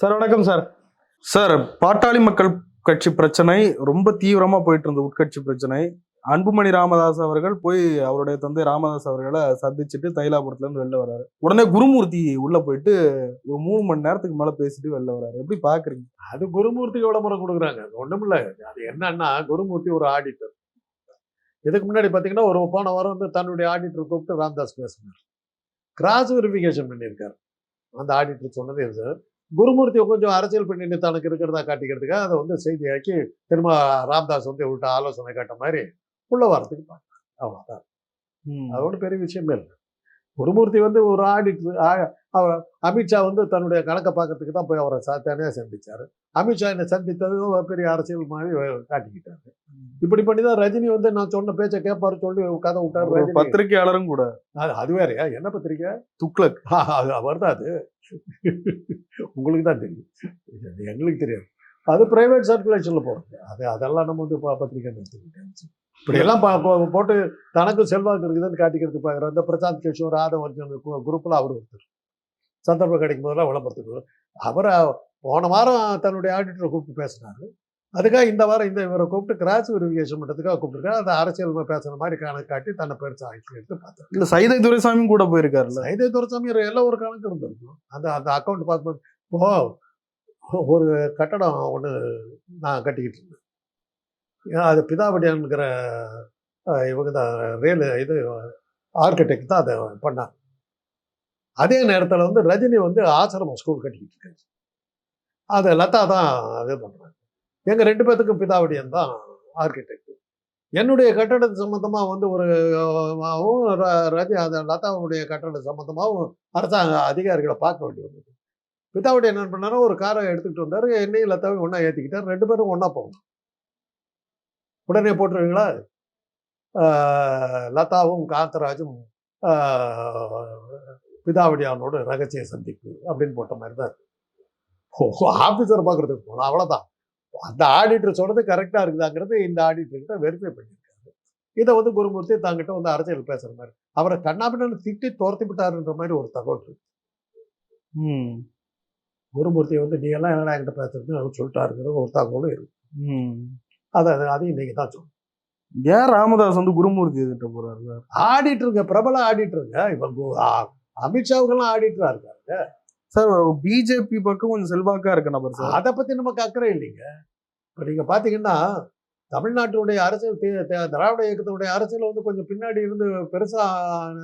Sir வணக்கம் sir. Sir பாட்டாளி மக்கள் கட்சி பிரச்சனை ரொம்ப தீவிரமா போயிட்டு இருந்த உட்கட்சி பிரச்சனை. அன்புமணி ராமதாஸ் அவர்கள் போய் அவருடைய தந்தை ராமதாஸ் அவர்களை சந்திச்சுட்டு தைலாபுரத்துல இருந்து வெளில வராரு உடனே குருமூர்த்தி உள்ள போயிட்டு ஒரு மூணு மணி நேரத்துக்கு மேல பேசிட்டு வெளில வராரு எப்படி பாக்குறீங்க? அது குருமூர்த்திக்கு விளம்பரம் கொடுக்குறாங்க? ஒண்ணுமில்ல அது என்னன்னா குருமூர்த்தி ஒரு ஆடிட்டர் இதுக்கு முன்னாடி பார்த்தீங்கன்னா ஒரு போன வாரம் வந்து தன்னுடைய ஆடிட்டர் கூப்பிட்டு ராம்தாஸ் பேசினார். கிராஸ் வெரிஃபிகேஷன் பண்ணியிருக்காரு. அந்த ஆடிட்டர் சொன்னது இது குருமூர்த்தி கொஞ்சம் அரசியல் பின்னணி தனக்கு இருக்கிறதா காட்டிக்கிறதுக்காக அதை வந்து செய்தியாக்கி திரும்ப ராம்தாஸ் வந்து இவர்கிட்ட ஆலோசனை காட்ட மாதிரி உள்ள வரத்துக்கு பார்த்தார். அவ்வளோதான் ம். அது ஒன்றும் பெரிய விஷயமே இல்லை. குருமூர்த்தி வந்து ஒரு ஆடிட்டர் அவர் அமித்ஷா வந்து தன்னுடைய கணக்கை பார்க்கறதுக்கு தான் போய் அவரை தனியாக சந்திச்சார். அமித்ஷா என்னை சந்தித்தது பெரிய அரசியல் மாதிரி காட்டிக்கிட்டாரு. இப்படி பண்ணி தான் ரஜினி வந்து நான் சொன்ன பேச்சை கேட்பாரு சொல்லி கதை விட்டார். பத்திரிகையாளரும் கூட. அது அது வேறயா? என்ன பத்திரிக்கை? துக்ளக். அவர் தான் அது. உங்களுக்கு தான் தெரியும். எங்களுக்கு தெரியாது. அது ப்ரைவேட் சர்க்குலேஷனில் போகிறது அது அதெல்லாம் நம்ம வந்து பத்திரிக்கை எடுத்துக்கிட்டேன் இப்படியெல்லாம் போட்டு தனக்கு செல்வாக்கு இருக்குதுன்னு காட்டிக்கிறதுக்கு பார்க்குற இந்த பிரசாந்த் கிஷோர் ஆதவ் குரூப்பில் அவர் ஒருத்தர். சந்தர்ப்பம் கிடைக்கும் போதெல்லாம் விளம்பரத்துக்கு அவர் போன வாரம் தன்னுடைய ஆடிட்டரை கூப்பிட்டு பேசினார். அதுக்காக இந்த வாரம் இந்த இவரை கூப்பிட்டு கிராஸ் வெரிஃபிகேஷன் பண்ணுறதுக்காக கூப்பிட்டுருக்காரு. அது அரசியல் பேசுகிற மாதிரி கணக்கு காட்டி தன்னை பெருசாக ஆக்கி எடுத்து பார்த்தாரு இல்ல சைதை துரைசாமியும் கூட போயிருக்காருல்ல? சைதை துரசாமி எல்லாம் ஒரு கணக்கு இருந்திருக்கும். அந்த அந்த அக்கௌண்ட் பார்க்கும்போது இப்போ ஒரு கட்டடம் ஒன்று நான் கட்டிக்கிட்டு இருந்தேன் அது பிதாபடியான்ங்கிற இவங்க தான் ரியல் இது ஆர்கிடெக்ட் தான் அதை பண்ணாங்க அதே நேரத்தில் வந்து ரஜினி வந்து ஆசிரமம் ஸ்கூல் கட்டிக்கிட்டு இருக்காரு. அதை லதா தான் இது பண்ணுறாங்க எங்கள் ரெண்டு பேர்த்துக்கும் பிதாவடியன் தான் ஆர்கிடெக்ட் என்னுடைய கட்டடத்து சம்மந்தமாக வந்து ஒரு அஹ், ரஜி அந்த லதாவுடைய கட்டட சம்மந்தமாகவும் அரசாங்க அதிகாரிகளை பார்க்க வேண்டி வந்தது. பிதாவுடைய என்ன பண்ணாரு ஒரு காரை எடுத்துக்கிட்டு வந்தார். என்னையும் லதாவையும் ஒன்றா ஏற்றிக்கிட்டார் ரெண்டு பேரும் ஒன்றா போகணும். உடனே போட்டுருவீங்களா? லதாவும் காந்தராஜும் பிதாவடியானோட ரகசிய சந்திப்பு அப்படின்னு போட்ட மாதிரி தான் இருக்கு ஆஃபீஸர் பார்க்குறதுக்கு போனோம் அவ்வளோதான் அந்த ஆடிட்டர் சொல்றது கரெக்டாக இருக்குதாங்கிறது இந்த ஆடிட்டர்கிட்ட வெரிஃபை பண்ணியிருக்காரு. இதை வந்து குருமூர்த்தி தாங்கிட்ட வந்து அரசியல் பேசுகிற மாதிரி அவரை கண்ணாபின்னு திட்டி துரத்தி விட்டாருன்ற மாதிரி ஒரு தகவல் இருக்கு. ம். குருமூர்த்தி வந்து நீ எல்லாம் என்னடா என்கிட்ட பேசுறதுன்னு அவர் சொல்லிட்டாருங்கிறது ஒரு தகவலும் இருக்கு. ம். அதை அதை- அதையும் நீங்கள் தான் சொல்லணும் ஏன் ராமதாஸ் வந்து குருமூர்த்தி எதிர்க்க போறாரு? ஆடிட்டருங்க பிரபல ஆடிட்டருங்க இப்போ கு- ஆ- அமித்ஷாவுக்கெல்லாம் ஆடிட்டரா இருக்காரு சார் பிஜேபி பக்கம் கொஞ்சம் செல்வாக்கா இருக்க நபர் சார் அதை பத்தி நமக்கு அக்கறை இல்லைங்க. இப்போ நீங்க பாத்தீங்கன்னா தமிழ்நாட்டினுடைய அரசியல் தே- திராவிட இயக்கத்தினுடைய அரசியல் வந்து கொஞ்சம் பின்னாடி இருந்து பெருசா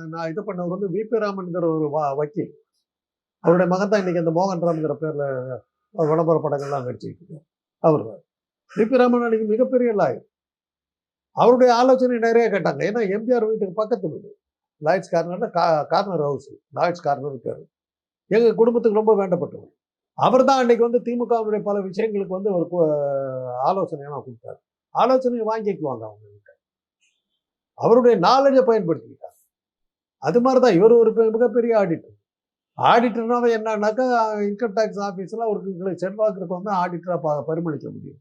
நான் இது பண்ணவர் வந்து விபி ராமன்கிற ஒரு வக்கீல். அவருடைய மகன் தான் இன்னைக்கு அந்த மோகன் ராம்ங்கிற பேர்ல விளம்பர படங்கள்லாம் நடிச்சுக்கிட்டு இருக்காரு. அவர் விபி ராமன் அன்னைக்கு மிகப்பெரிய லாயர். அவருடைய ஆலோசனை நிறைய கேட்டாங்க. ஏன்னா எம்ஜிஆர் வீட்டுக்கு பக்கத்து வீடு. லாய்ட்ஸ் கார்னர் கா கார்னர் ஹவுஸ் லாய்ட்ஸ் கார்னர் இருக்காரு எங்கள் குடும்பத்துக்கு ரொம்ப வேண்டப்பட்டவர் அவர் தான் அன்றைக்கி வந்து திமுகவுடைய பல விஷயங்களுக்கு வந்து ஒரு ஆலோசனையெல்லாம் கொடுத்தாரு. ஆலோசனையை வாங்கிக்குவாங்க அவங்க கிட்ட அவருடைய நாலேஜை பயன்படுத்திக்கிட்டார் அது மாதிரி தான் இவர் ஒரு மிகப்பெரிய ஆடிட்டர் ஆடிட்டர்னாவே என்னன்னாக்கா இன்கம் டேக்ஸ் ஆஃபீஸில் அவருக்கு செல்வாக்கு இருக்க வந்து ஆடிட்டராக ப பரிமளிக்க முடியும்.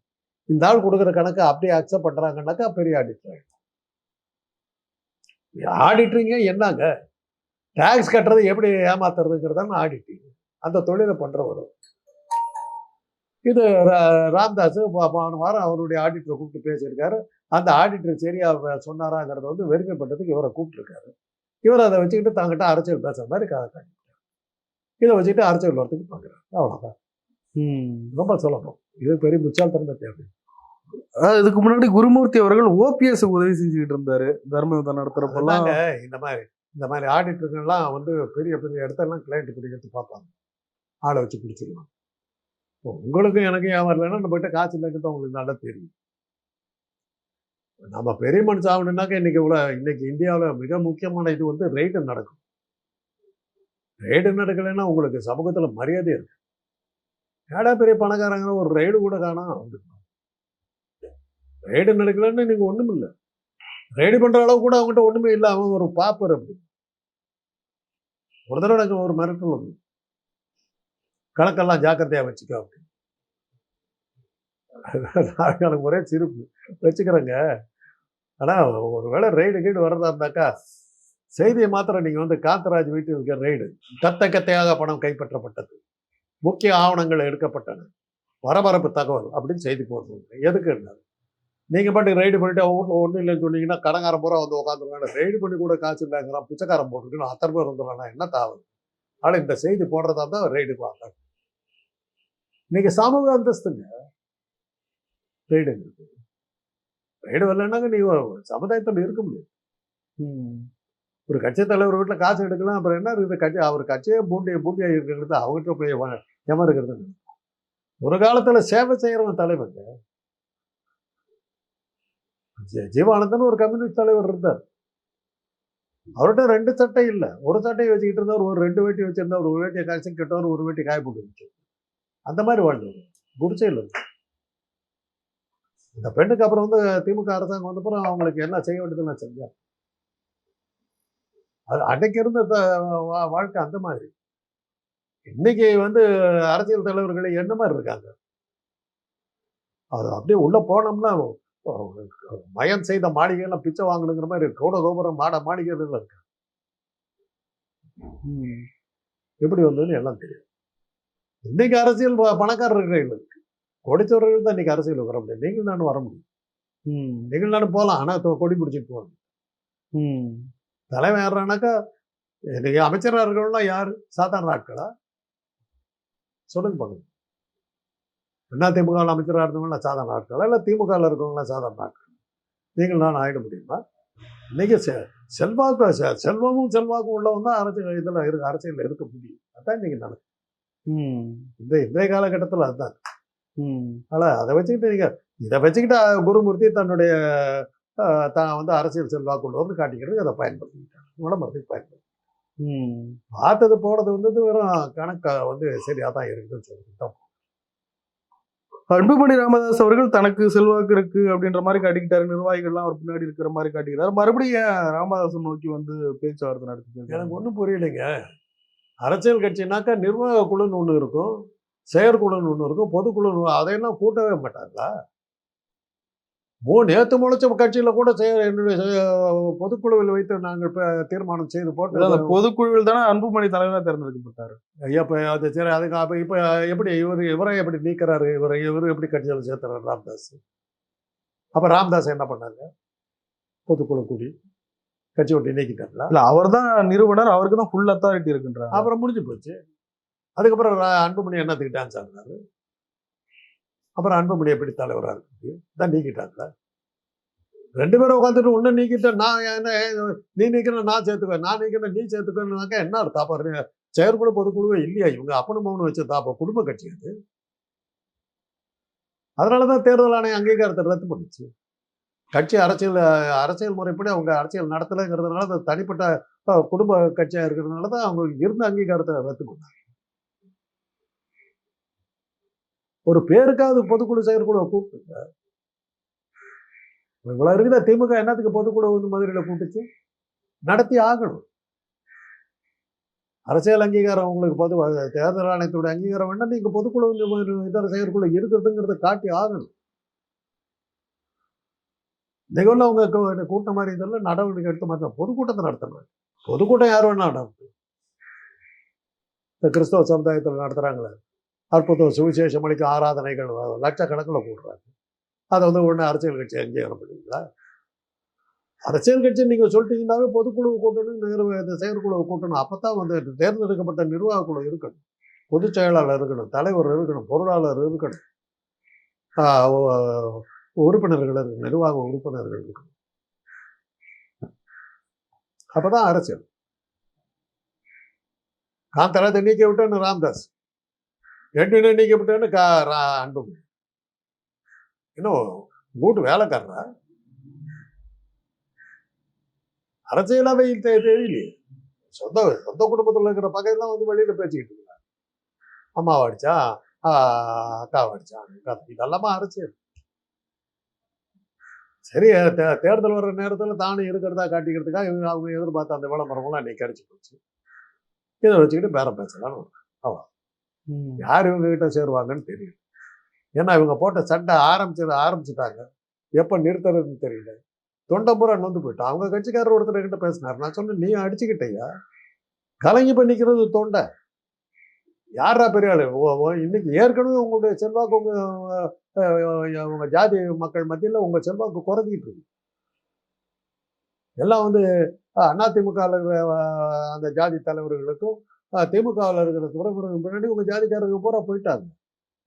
இந்த ஆள் கொடுக்குற கணக்கை அப்படியே அக்செப்ட் பண்ணுறாங்கன்னாக்கா பெரிய ஆடிட்டர் ஆடிட்டரிங்க என்னங்க? டேக்ஸ் கட்டுறது எப்படி ஏமாத்துறதுங்கிறதான ஆடிட்டிங் அந்த தொழிலை பண்ணுறவர் இது ராம்தாஸ் போன வாரம் அவருடைய ஆடிட்டரை கூப்பிட்டு பேசியிருக்காரு. அந்த ஆடிட்டர் சரியா வ- சொன்னாராங்கிறத வந்து வெரிஃபை பண்ணுறதுக்கு இவரை கூப்பிட்டுருக்காரு. இவர் அதை வச்சுக்கிட்டு தாங்கிட்ட அரசியல் பேசுகிற மாதிரி கதை காட்டிட்டார். இதை வச்சுக்கிட்டு அரசியல் வரத்துக்கு பார்க்குறாரு. அவ்வளோதான் ரொம்ப சுலபம். இது பெரிய முச்சால்தனமே தேவை. அதாவது இதுக்கு முன்னாடி குருமூர்த்தி அவர்கள் ஓபிஎஸ் உதவி செஞ்சுக்கிட்டு இருந்தாரு. தர்ம யுத்தம் நடத்துறப்பெல்லாம். இந்த மாதிரி இந்த மாதிரி ஆடிட்டர்கள்லாம் வந்து பெரிய பெரிய இடத்தெல்லாம் கிளைண்ட் பிடிக்கிறதுக்கு பார்ப்பாங்க. ஆளை வச்சு பிடிச்சிடலாம் இப்போ உங்களுக்கும் எனக்கும் ஏன் வரலன்னா நம்மகிட்ட காசு இல்லைங்கிறது உங்களுக்கு நல்லா தெரியும். நம்ம பெரிய மனுஷன் ஆகணும்னாக்க இன்னைக்கு இவ்வளோ இன்னைக்கு இந்தியாவில் மிக முக்கியமான இது வந்து ரெய்டு நடக்கும். ரெய்டு நடக்கலைன்னா உங்களுக்கு சமூகத்தில் மரியாதை இருக்கு. ஏடா பெரிய பணக்காரங்க ஒரு ரெய்டு கூட காணோம் ரெய்டு நடக்கலைன்னா நீங்கள் ஒன்றும் இல்லை ரெடி பண்ற அளவு கூட அவங்ககிட்ட ஒண்ணுமே இல்லை. அவன் ஒரு பாப்பர் அப்படி. ஒரு தடவை எனக்கு ஒரு மிரட்டல் வந்து கணக்கெல்லாம் ஜாக்கிரதையா வச்சுக்கோ அப்படி. எனக்கு ஒரே சிரிப்பு. வச்சுக்கிறேங்க. ஆனா ஒருவேளை ரெய்டு கீடு வர்றதா இருந்தாக்கா செய்தியை மாத்திரம் நீங்க வந்து காந்தராஜ் வீட்டில் இருக்கிற ரெய்டு கத்த கத்தையாக பணம் கைப்பற்றப்பட்டது. முக்கிய ஆவணங்கள் எடுக்கப்பட்டன. பரபரப்பு தகவல் அப்படின்னு செய்தி போடுறாங்க எதுக்கு நீங்க பாட்டு ரைடு பண்ணிட்டு வீட்டில் ஒன்றும் இல்லைன்னு சொன்னீங்கன்னா கடங்காரம் பூரா வந்து உட்காந்துருக்காங்க ரைடு பண்ணி கூட காசு இல்லைங்கிறான் பிச்சைக்காரன் போட்டுருக்கணும் அத்தனை பேர் வந்துடுறானா? என்ன தாவல்? ஆனால் இந்த செய்தி போடுறதா தான் ரைடுக்கு வாங்க. இன்னைக்கு சமூக அந்தஸ்துங்க. ரைடுங்கிறது ரைடு வரலன்னாங்க நீ சமுதாயத்தில் இருக்க முடியாது. ம். ஒரு கட்சி தலைவர் வீட்டில் காசு எடுக்கலாம் அப்புறம் என்ன இருக்குது? கட்சி அவர் கட்சியே பூண்டி பூண்டியாக இருக்கிறது அவங்ககிட்ட போய் வ- ஏமாறுகிறது ஒரு காலத்தில் சேவை செய்கிறவன் தலைவருங்க ஜீ- ஜீவானந்தன் ஒரு கம்யூனிஸ்ட் தலைவர் இருந்தார். அவர்கிட்ட ரெண்டு சட்டை இல்லை. ஒரு சட்டையை வச்சுக்கிட்டு இருந்தவர் ஒரு ரெண்டு வேட்டி வச்சிருந்தவர் ஒரு வேட்டியை காய்ச்சி கெட்டவர் ஒரு வேட்டி காய போட்டு வச்சு. அந்த மாதிரி வாழ்ந்தவர். குடிசையில் இருந்து இந்த பெண்ணுக்கு அப்புறம் வந்து திமுக அரசாங்கம் வந்தப்புறம் அவங்களுக்கு என்ன செய்ய வேண்டியதுன்னு செஞ்சார் அது அன்னைக்கு இருந்த வா- வாழ்க்கை அந்த மாதிரி. இன்னைக்கு வந்து அரசியல் தலைவர்கள் என்ன மாதிரி இருக்காங்க? அது அப்படியே உள்ள போனோம்னா மயன் செய்த மாளிகையெல்லாம் பிச்சை வாங்கணுங்கிற மாதிரி. கௌட கோபுரம் மாட மாளிகைகள் இருக்கு. ம். எப்படி வந்ததுன்னு எல்லாம் தெரியும். இன்னைக்கு அரசியல் ப- பணக்காரர்கள் இருக்கு. கொடித்தவர்கள் தான் இன்னைக்கு அரசியல் வர முடியும் நீங்கள் நானும் வர முடியும். ம். நீங்கள் நானும் போகலாம் ஆனால் கொடி பிடிச்சிட்டு போகணும் ம். தலைவன் யாருனாக்கா இன்னைக்கு அமைச்சராக இருக்கிறவங்களாம் யார்? சாதாரண ஆட்களா? சொல்லுங்க பாருங்க அண்ணா திமுக அமைச்சராக இருந்தவங்களாம் சாதாரண ஆட்களா இல்லை திமுகவில் இருக்கவங்களாம் சாதாரண ஆட்கள். நீங்கள் நான் ஆயிட முடியுமா? இன்னைக்கு செ செல்வாக்கு செல்வமும் செல்வாக்கும் உள்ளவன் தான் அரசியல் இதில் இருக்கு அரசியலில் இருக்க முடியும். அதான் இன்னைக்கு நடக்கும் ம். இந்த இன்றைய காலகட்டத்தில் அதுதான். ம். ஆனால் அதை வச்சுக்கிட்டு நீங்கள் இதை வச்சுக்கிட்டு குருமூர்த்தி தன்னுடைய தான் வந்து அரசியல் செல்வாக்கு உள்ளவர்னு காட்டிக்கிறதுக்கு அதை பயன்படுத்திக்கிட்டாங்க விளம்பரத்துக்கு பயன்படுத்தி. ம். பார்த்தது போனது வந்து வெறும் கணக்கா வந்து சரியா தான் இருக்குதுன்னு சொல்லிட்டு அன்புமணி ராமதாஸ் அவர்கள் தனக்கு செல்வாக்கு இருக்கு அப்படின்ற மாதிரி காட்டிக்கிட்டாரு. நிர்வாகிகள்லாம் அவர் பின்னாடி இருக்கிற மாதிரி காட்டிக்கிறாரு. மறுபடியும் ஏன் ராமதாசன் நோக்கி வந்து பேச்சுவார்த்தை நடத்தி எனக்கு ஒன்றும் புரியலைங்க. அரசியல் கட்சினாக்கா நிர்வாக குழுன்னு ஒன்று இருக்கும் செயற்குழுன்னு ஒன்று இருக்கும் பொதுக்குழுன்னு அதையெல்லாம் கூட்டவே மாட்டாங்களா மூ நேத்து முளைச்ச கட்சியில கூட செய- என்னுடைய பொதுக்குழுவில் வைத்து நாங்கள் இப்ப தீர்மானம் செய்து அந்த போட்டு பொதுக்குழுவில் தானே அன்புமணி தலைவரா தேர்ந்தெடுக்கப்பட்டாரு. ஐயா இப்போ அது சரி அதுக்கு அப்போ இப்போ எப்படி இவர் இவரை எப்படி நீக்கிறாரு? இவரை இவர் எப்படி கட்சியில் சேர்த்துறாரு? ராம்தாஸ். அப்போ ராம்தாஸ் என்ன பண்ணாங்க பொதுக்குழு கூடி கட்சி விட்டு நீக்கிட்டாங்களா இல்ல அவர் தான் நிறுவனர் அவருக்கு தான் ஃபுல் அத்தாரிட்டி இருக்குன்றாங்க. அப்புறம் முடிஞ்சு போச்சு. அதுக்கப்புறம் அன்புமணி என்னத்துக்கு டான்ஸ் ஆடினாரு அப்புறம் அன்புமணி எப்படி தலைவராக இருக்கு தான் நீக்கிட்டாங்களா ரெண்டு பேரும் உட்காந்துட்டு ஒன்று நீக்கிட்ட நான் என்ன நீ நீக்கிறேன் நான் சேர்த்துக்குவேன் நான் நீக்கிறேன் நீ சேர்த்துக்கணுனாக்கா என்ன அர்த்தம்? அப்போ செயற்குழு பொதுக்குழுவே இல்லையா இவங்க? அப்பனும் மகனும் வச்ச அப்போ குடும்ப கட்சி அது. அதனால தான் தேர்தல் ஆணையம் அங்கீகாரத்தை ரத்து பண்ணுச்சு. கட்சி அரசியல் அரசியல் முறைப்படி அவங்க அரசியல் நடத்தலைங்கிறதுனால அது தனிப்பட்ட குடும்ப கட்சியாக இருக்கிறதுனால தான் அவங்க இருந்த அங்கீகாரத்தை ரத்து பண்ணாங்க. ஒரு பேருக்காவது பொதுக்குழு செயற்குழுவை கூப்பிட்டுங்க. இவ்வளோ இருக்குதா? திமுக என்னத்துக்கு பொதுக்குழு வந்து மதுரையில் கூப்பிட்டுச்சு? நடத்தி ஆகணும். அரசியல் அங்கீகாரம் உங்களுக்கு பொது தேர்தல் ஆணையத்தோட அங்கீகாரம் வேணா நீங்க பொதுக்குழு இந்த மாதிரி இதர செயற்குழு இருக்கிறதுங்கிறத காட்டி ஆகணும். நிகழ்வு அவங்க கூட்டம் மாதிரி இதெல்லாம் நடவடிக்கை எடுத்து மாற்ற பொதுக்கூட்டத்தை நடத்தணும். பொதுக்கூட்டம் யார் வேணா நடத்தும் இந்த கிறிஸ்தவ சமுதாயத்தில் நடத்துறாங்களே. அற்புதம் சுவிசேஷம் அளிக்க ஆராதனைகள் லட்சக்கணக்கில் கூடுறாங்க அதை வந்து உடனே அரசியல் கட்சி அங்கீகாரம் பண்ணுவீங்களா அரசியல் கட்சி நீங்கள் சொல்லிட்டீங்கன்னாவே பொதுக்குழு கூட்டணும் நிர்வ- இந்த செயற்குழு கூட்டணும் அப்பதான் வந்து தேர்ந்தெடுக்கப்பட்ட நிர்வாக குழு இருக்கணும். பொதுச் செயலாளர் இருக்கணும் தலைவர் இருக்கணும் பொருளாளர் இருக்கணும். உறுப்பினர்கள் இருக்கணும் நிர்வாக உறுப்பினர்கள் இருக்கணும். அப்பதான் அரசியல். காந்தராஜை நீக்கி விட்டேன்னு ராம்தாஸ். எட்டு நீக்கி விட்டேன்னு கா ரா- அன்புமணி இன்னும் கூட்டு வேலைக்காரரா? அரசியலாவே தெரியலையே. சொந்த சொந்த குடும்பத்தில் இருக்கிற பகையெல்லாம் வந்து வெளியில் பேசிக்கிட்டு இருக்காங்க. அம்மாவை அடிச்சா அக்காவை அடிச்சா இதெல்லாமா அரசியல்? சரி தே- தேர்தல் வர்ற நேரத்தில் தானும் இருக்கிறதா காட்டிக்கிறதுக்காக இவங்க அவங்க எதிர்பார்த்த அந்த விளம்பரம்லாம் இன்னைக்கு அடிச்சு போச்சு. இதை வச்சுக்கிட்டு பேரம் பேசலாம்னு அவ்வளோ யார் இவங்க கிட்ட சேருவாங்கன்னு தெரியல. ஏன்னா இவங்க போட்ட சண்டை ஆரம்பிச்சு ஆரம்பிச்சிட்டாங்க. எப்போ நிறுத்துறதுன்னு தெரியல. தொண்டம்புரா நொந்து போயிட்டான். அவங்க கட்சிக்காரர் ஒருத்தர் கிட்ட பேசினார். நான் சொன்னேன் நீ அடிச்சுக்கிட்டயா? கலங்கி பண்ணிக்கிறது தொண்டை. யாரா பெரிய ஆளு இன்னைக்கு ஏற்கனவே உங்களுடைய செல்வாக்கு உங்க உங்க ஜாதி மக்கள் மத்தியில் உங்க செல்வாக்கு குறைஞ்சிட்டு இருக்கு. எல்லாம் வந்து அதிமுக அந்த ஜாதி தலைவர்களுக்கும் திமுகவில் இருக்கிற துறைமுருகன் பின்னாடி உங்க ஜாதிக்காரங்க பூரா போயிட்டாங்க.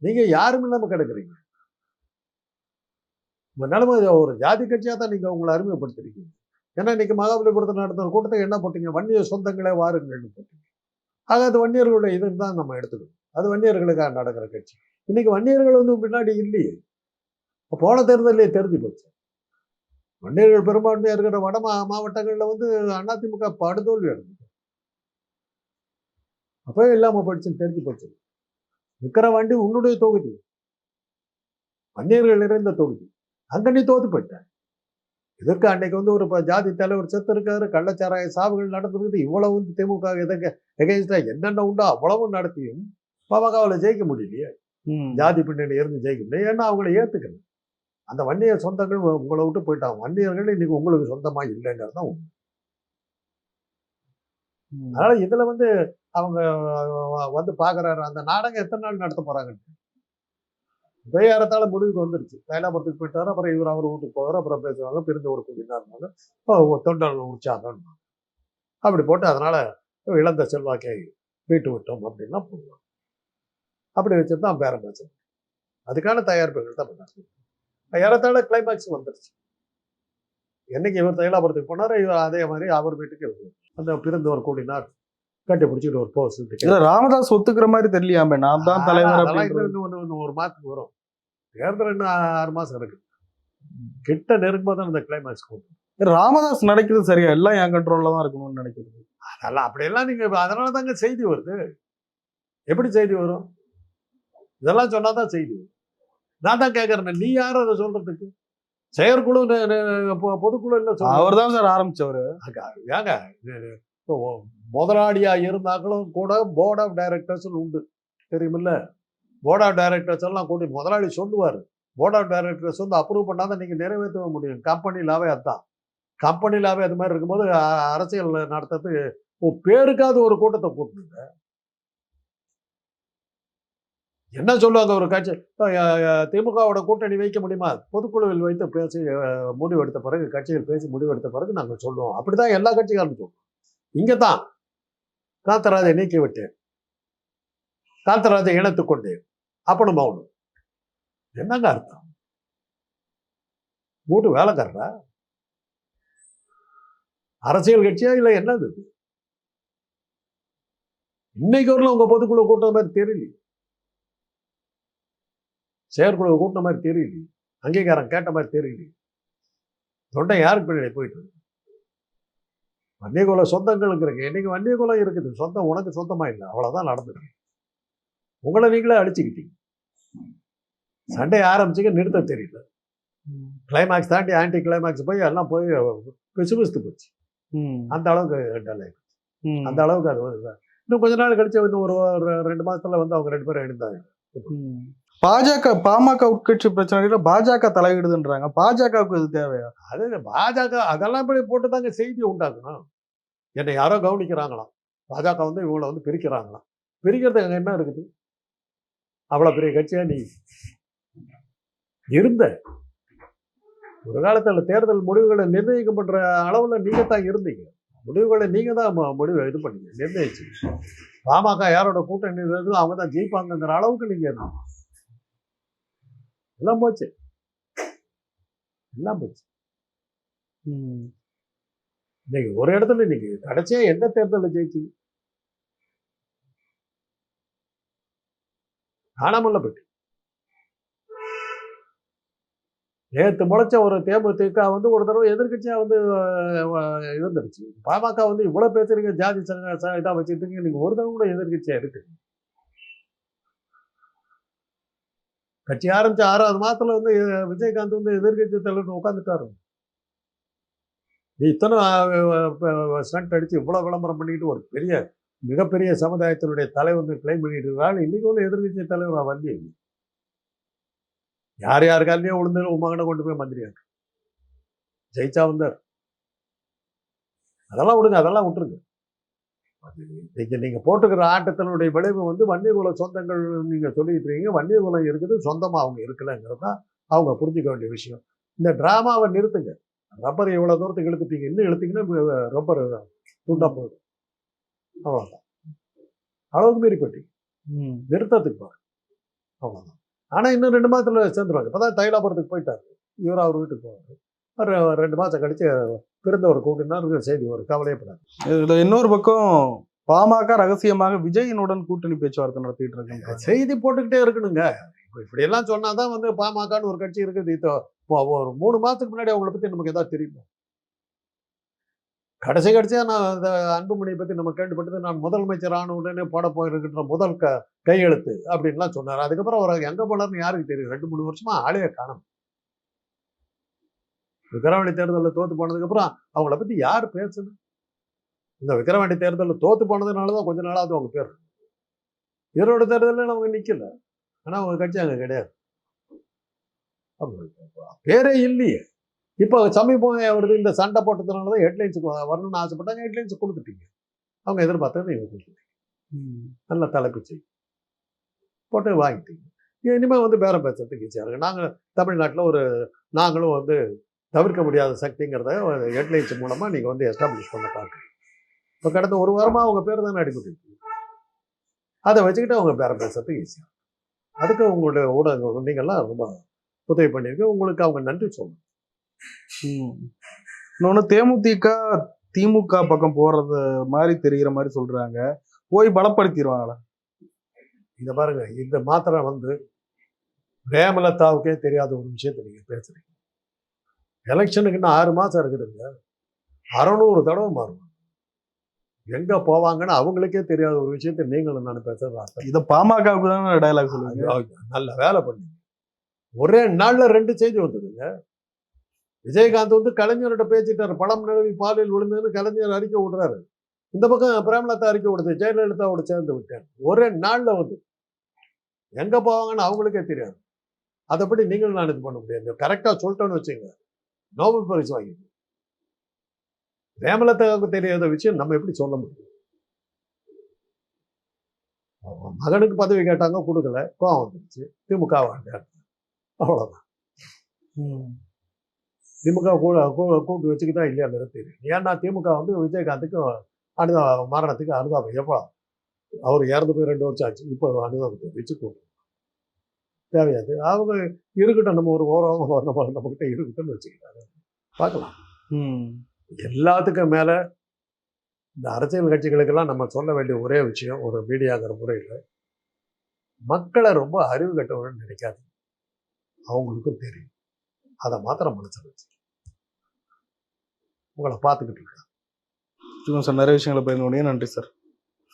நீங்க யாரும் இல்லாம கிடக்குறீங்க. உங்கள் நிலைமை ஒரு ஜாதி கட்சியாக தான் நீங்க உங்களை அறிமுகப்படுத்திருக்கீங்க. ஏன்னா இன்னைக்கு மகாபலிபுரத்தில் நடத்துகிற கூட்டத்தை என்ன போட்டீங்க? வன்னிய சொந்தங்களே வாருங்கள்னு போட்டீங்க. ஆக அது வன்னியர்களுடைய இது தான் நம்ம எடுத்துக்கணும். அது வன்னியர்களுக்காக நடக்கிற கட்சி. இன்னைக்கு வன்னியர்கள் வந்து பின்னாடி இல்லையே. இப்ப போன தேர்தலே தெரிஞ்சு போச்சு. வன்னியர்கள் பெரும்பான்மையா இருக்கிற வட மாவட்டங்களில் மாவட்டங்கள்ல வந்து அதிமுக படுதோல்வி அடைஞ்சு. அப்பவே இல்லாம போயிடுச்சுன்னு தெரிஞ்சு போச்சு. வண்டி உன்னுடைய தொகுதி. வன்னியர்கள் நிறைந்த தொகுதி. அங்க நீ தோத்து போயிட்ட. இதற்கு அன்னைக்கு வந்து ஒரு ஜாதி தலைவர் செத்து இருக்காரு கள்ளச்சாராய சாவுகள் நடந்திருக்குது இவ்வளவு வந்து திமுக எதற்கு எகென்ஸ்டா என்னென்ன உண்டோ அவ்வளவும் நடத்தியும் பாமகவில் ஜெயிக்க முடியலையே. ம். ஜாதி பின்னணி இருந்து ஜெயிக்க முடியல ஏன்னா அவங்கள ஏத்துக்கல. அந்த வன்னியர் சொந்தங்கள் உங்களை விட்டு போயிட்டாங்க. வன்னியர்கள் இன்னைக்கு உங்களுக்கு சொந்தமா இல்லைங்கிறது தான் உண்மை. அதனால இதுல வந்து அவங்க வந்து பார்க்குறாரு அந்த நாடகம் எத்தனை நாள் நடத்த போகிறாங்கன்னு பெய்யாரத்தால முடிவுக்கு வந்துருச்சு. தைலாபுரத்துக்கு போயிட்டாரு. அப்புறம் இவர் அவர் வீட்டுக்கு போவார். அப்புறம் பேசுவாங்க. பிரிந்து ஒரு கூடினா இருந்தாங்க தொண்டர்கள் உற்சாகம் அப்படி போட்டு அதனால இழந்த செல்வாக்கை வீட்டு விட்டோம் அப்படின்னா போடுவாங்க அப்படி வச்சு தான் பேரம் பேசுவாங்க அதுக்கான தயாரிப்புகள் தான் பண்ணாங்க ஏறத்தாழ கிளைமேக்ஸ் வந்துருச்சு. என்னைக்கு இவர் தைலாபுரத்துக்கு போனார் இவர் அதே மாதிரி அவர் வீட்டுக்கு இவர் அந்த பிறந்தவர் கூடினார். கட்டி பிடிச்சிட்டு ஒரு போஸ் இல்ல ராமதாஸ் ஒத்துக்கிற மாதிரி தெரியலையாமே நான் தான் தலைவர் இன்னும் இன்னும் ஒரு மாதத்துக்கு வரும். தேர்தல் இன்னும் ஆறு மாசம் இருக்கு. கிட்ட நெருங்கும்போது தான் இந்த கிளைமேக்ஸ் போகும் ராமதாஸ் நடக்கிறது சரியா? எல்லாம் என் கண்ட்ரோல்ல தான் இருக்கணும்னு நினைக்கிறது. அதெல்லாம் அப்படியெல்லாம் நீங்க அதனால தாங்க செய்தி வருது. எப்படி செய்தி வரும்? இதெல்லாம் சொன்னாதான் செய்தி வரும். நான் தான் கேட்கறேன் நீ யார் அதை சொல்றதுக்கு? செயற்குழு பொதுக்குழு இல்லை அவர் தான் சார் ஆரம்பிச்சவரு. ஏங்க முதலாளியாக இருந்தாங்களும் கூட போர்ட் ஆஃப் டைரக்டர்ஸ்னு உண்டு. தெரியுமில்ல? போர்ட் ஆஃப் டைரக்டர்ஸ் எல்லாம் கூட்டி முதலாளி சொல்லுவார். போர்ட் ஆஃப் டைரக்டர்ஸ் வந்து அப்ரூவ் பண்ணாதான் நீங்கள் நிறைவேற்ற முடியும். கம்பெனியிலாவே அதுதான் கம்பெனியிலாவே அது மாதிரி இருக்கும்போது அரசியல் நடத்துறது ஓ பேருக்காவது ஒரு கூட்டத்தை கூட்டுங்க. என்ன சொல்லுவாங்க ஒரு கட்சி? திமுகவோட கூட்டணி வைக்க முடியுமா? பொதுக்குழுவில் வைத்து பேசி முடிவெடுத்த பிறகு கட்சிகள் பேசி முடிவெடுத்த பிறகு நாங்கள் சொல்லுவோம். அப்படிதான் எல்லா கட்சிக்காரும் சொல்லுவோம் இங்கே தான் காத்தராஜை நீக்கிவிட்டேன் காத்தராஜை இணைத்துக் கொண்டேன். அப்பனும் மௌனம் என்னங்க அர்த்தம்? மூட்டு வேலைக்காரரா? அரசியல் கட்சியா இல்ல என்னது இது? இன்னைக்கு வரல உங்க பொதுக்குழு கூட்டம் மாதிரி தெரியல செயற்குழு கூட்டம் மாதிரி தெரியல அங்கீகாரம் கேட்ட மாதிரி தெரியல தொண்டை யாருக்கு பின்னாடி போயிட்டு இருக்கு? வன்னியகுல சொந்தங்களுக்கு இருக்கு இன்னைக்கு வன்னியகுலம் இருக்குது சொந்தம் உனக்கு சொந்தமா இல்லை அவ்வளவுதான் நடந்துருக்கு உங்களை நீங்களே அடிச்சுக்கிட்டீங்க சண்டை ஆரம்பிச்சுக்க நிறுத்த தெரியல கிளைமேக்ஸ் தாண்டி ஆன்டி கிளைமேக்ஸ் போய் எல்லாம் போய் பிசுபிசுத்து போச்சு ம். அந்த அளவுக்கு டல் ஆயிடுச்சு. ம். அந்த அளவுக்கு அது இன்னும் கொஞ்ச நாள் கழிச்சு இன்னும் ஒரு ரெண்டு மாசத்துல வந்து அவங்க ரெண்டு பேரும் எழுந்தாங்க. பாஜக பாமக உட்கட்சி பிரச்சனையில பாஜக தலையிடுதுன்றாங்க. பாஜகவுக்கு இது தேவையா? அது பாஜக அதெல்லாம் இப்படி போட்டு தாங்க செய்தி உண்டாக்கணும். என்னை யாரோ கவனிக்கிறாங்களாம். பாஜக வந்து இவங்களை வந்து பிரிக்கிறாங்களாம். பிரிக்கிறது அங்கே என்ன இருக்குது? அவ்வளோ பெரிய கட்சியா நீ இருந்த? ஒரு காலத்தில் தேர்தல் முடிவுகளை நிர்ணயிக்கப்படுற அளவில் நீங்கள் தான் இருந்தீங்க. முடிவுகளை நீங்கள் தான் முடிவை முடிவு இது பண்ணீங்க நிர்ணயிச்சு பாமக யாரோட கூட்டணி அவங்க தான் ஜெயிப்பாங்கங்கிற அளவுக்கு நீங்கள் இருந்தீங்க எல்லாம் போச்சு. எல்லாம் போச்சு. இன்னைக்கு ஒரு இடத்துல இன்னைக்கு கடைசியா எந்த தேர்தலில் ஜெயிச்சீங்க காணாமல்ல போயிட்டு நேத்து முளைச்ச ஒரு தேமுதிக வந்து ஒரு தடவை எதிர்க்கட்சியா வந்து இருந்துருச்சு பாமக வந்து இவ்வளவு பேசுறீங்க ஜாதி சங்க ச- இதா வச்சுட்டு இருக்கீங்க. நீங்க ஒரு தடவை கூட எதிர்க்கட்சியா இருக்கு. கட்சி ஆரம்பிச்ச ஆறாவது மாதத்துல வந்து விஜயகாந்த் வந்து எதிர்க்கட்சி தலைவர் உட்காந்துட்டாரு நீ இத்தனை ஸ்டண்ட் அடித்து இவ்வளோ விளம்பரம் பண்ணிக்கிட்டு ஒரு பெரிய மிகப்பெரிய சமுதாயத்தினுடைய தலைவர் கிளைம் பண்ணிட்டு இருக்கிறாள் இன்னைக்கு உள்ள எதிர்கட்சி தலைவர் வந்து யார் யார் காலையும் விழுந்து உன் கொண்டு போய் மந்திரியாக்கு. ஜெயிச்சா வந்தார். அதெல்லாம் விடுங்க அதெல்லாம் விட்டுருங்க. இன்னைக்கு நீங்க போட்டுக்கிற ஆட்டத்தினுடைய விளைவு வந்து வன்னியகுல சொந்தங்கள் நீங்க சொல்லிட்டு இருக்கீங்க. வன்னியகுலம் இருக்குது சொந்தமா அவங்க இருக்கலங்கிறது தான் அவங்க புரிஞ்சுக்க வேண்டிய விஷயம். இந்த டிராமாவை நிறுத்துங்க. ரப்பர் இவ்வளவு தூரத்துக்கு இழுத்துட்டீங்க. இன்னும் இழுத்தீங்கன்னா ரப்பர் துண்டா போகுது அவ்வளவுதான். அளவுக்கு மீறி போயிட்டீங்க. ம். நிறுத்தத்துக்கு பாரு அவ்வளவுதான். ஆனா இன்னும் ரெண்டு மாதத்துல சேர்ந்துருவாங்க. இப்பதான் தைலாபுரத்துக்கு போயிட்டாரு. இவர் அவர் வீட்டுக்கு போவாரு. ஒரு ரெண்டு மாசம் கழிச்சு பிறந்தவர் கூட்டினார் செய்தி ஒரு கவலையப்படாது. இதுல இன்னொரு பக்கம் பாமக ரகசியமாக விஜயனுடன் கூட்டணி பேச்சுவார்த்தை நடத்திட்டு இருக்காங்க. செய்தி போட்டுக்கிட்டே இருக்கணுங்க. இப்ப இப்படி எல்லாம் சொன்னாதான் வந்து பாமகன்னு ஒரு கட்சி இருக்குது. இப்போ ஒரு மூணு மாசத்துக்கு முன்னாடி அவங்கள பத்தி நமக்கு ஏதாவது தெரியுமா? கடைசி கடைசியா நான் அந்த அன்புமணியை பத்தி நம்ம கேள்விப்பட்டது நான் முதலமைச்சர் ஆன உடனே போட போயிருக்கின்ற முதல் க கையெழுத்து அப்படின்லாம் சொன்னார். அதுக்கப்புறம் அவர் எங்க போனார்னு யாருக்கு தெரியும்? ரெண்டு மூணு வருஷமா ஆளைய காணும். விக்கிரவாண்டி தேர்தலில் தோத்து போனதுக்கு அப்புறம் அவங்கள பத்தி யார் பேசுது? இந்த விக்கிரவாண்டி தேர்தலில் தோத்து போனதுனாலதான் கொஞ்ச நாளாவது அவங்க பேர். ஈரோடு தேர்தலில் அவங்க நிக்கல. ஆனா அவங்க கட்சி அங்க கிடையாது. பேரே இல்லையே. இப்போ சமீபம் வருது இந்த சண்டை போட்டதுனால தான் ஹெட்லைன்ஸுக்கு வரணும்னு ஆசைப்பட்டாங்க. ஹெட்லைன்ஸ் கொடுத்துட்டீங்க. அவங்க எதிர்பார்த்தது நீங்கள் கொடுத்துட்டீங்க. நல்ல தலைப்பு செய்தி போட்டு வாங்கிட்டீங்க. இனிமேல் வந்து பேரம் பேசுறதுக்கு ஈஸியாக இருக்கு. நாங்கள் தமிழ்நாட்டில் ஒரு நாங்களும் வந்து தவிர்க்க முடியாத சக்திங்கிறத ஹெட்லைன்ஸ் மூலமாக நீங்கள் வந்து எஸ்டாப்ளிஷ் பண்ண பார்க்குறீங்க இப்போ கடந்த ஒரு வாரமாக அவங்க பேர் தானே அடிபட்டு அதை வச்சுக்கிட்டு அவங்க பேரம் பேசுறதுக்கு ஈஸியாக அதுக்கு உங்களுடைய ஊடகங்கள் நீங்கள்லாம் ரொம்ப உதவி பண்ணியிருக்கு உங்களுக்கு அவங்க நன்றி சொல்லணும். ம். இன்னொன்னு தேமுதிக திமுக பக்கம் போறது மாதிரி தெரிகிற மாதிரி சொல்றாங்க. போய் பலப்படுத்திடுவாங்களா இதை பாருங்க இந்த மாத்திரை வந்து பிரேமலதாவுக்கே தெரியாத ஒரு விஷயத்தை நீங்க பேசுறீங்க. எலெக்ஷனுக்கு இன்னும் ஆறு மாசம் இருக்குதுங்க. அறநூறு தடவை மாறும். எங்க போவாங்கன்னு அவங்களுக்கே தெரியாத ஒரு விஷயத்தை நீங்களும் நான் அர்த்தம். இத பாமகவுக்கு தான் டயலாக் சொல்லுவீங்க? ஐயோ, நல்ல வேலை பண்ணீங்க. ஒரே நாள்ல ரெண்டு செய்தி வந்ததுங்க. விஜயகாந்த் வந்து கலைஞர்கிட்ட பேசிட்டாரு. பழம் நிலவி பாலில் விழுந்ததுன்னு கலைஞர் அறிக்கை விடுறாரு. இந்த பக்கம் பிரேமலதா அறிக்கை விடுது. ஜெயலலிதாவோட சேர்ந்து விட்டார் ஒரே நாள்ல வந்து எங்க போவாங்கன்னு அவங்களுக்கே தெரியாது. அதைப்படி நீங்களும் நான் இது பண்ண முடியாது. கரெக்டா சொல்லிட்டோன்னு வச்சுங்க நோபல் பரிசு வாங்கி பிரேமலதாவுக்கு தெரியாத விஷயம் நம்ம எப்படி சொல்ல முடியும்? மகனுக்கு பதவி கேட்டாங்க கொடுக்கல. கோவம் வந்துருச்சு. திமுக ம். திமுக கூட்டு வச்சுக்கிட்டா இல்லையாங்கிறது தெரியும் ஏன்னா திமுக வந்து விஜயகாந்துக்கு அனுதா மரணத்துக்கு அனுதாபம். எப்போ? அவர் இறந்து போய் ரெண்டு வருஷம் ஆச்சு. இப்போ அனுதாபத்தை வச்சு கூட்டு தேவையாது. அவங்க இருக்கட்டும் நம்ம ஒரு ஓரம் நம்ம நம்மகிட்ட இருக்கட்டும்னு வச்சுக்கிட்டாங்க. பார்க்கலாம். எல்லாத்துக்கும் மேல இந்த அரசியல் கட்சிகளுக்கெல்லாம் நம்ம சொல்ல வேண்டிய ஒரே விஷயம் ஒரு மீடியாங்கிற முறையில் மக்களை ரொம்ப அறிவு கட்டவர்கள் நினைக்காது அவங்களுக்கும் தெரியும். அதை மாத்திரம் மனசில் வச்சு உங்களை பார்த்துக்கிட்டு இருக்கேன். சார் நிறைய விஷயங்களை கொண்டீங்க. நன்றி சார்.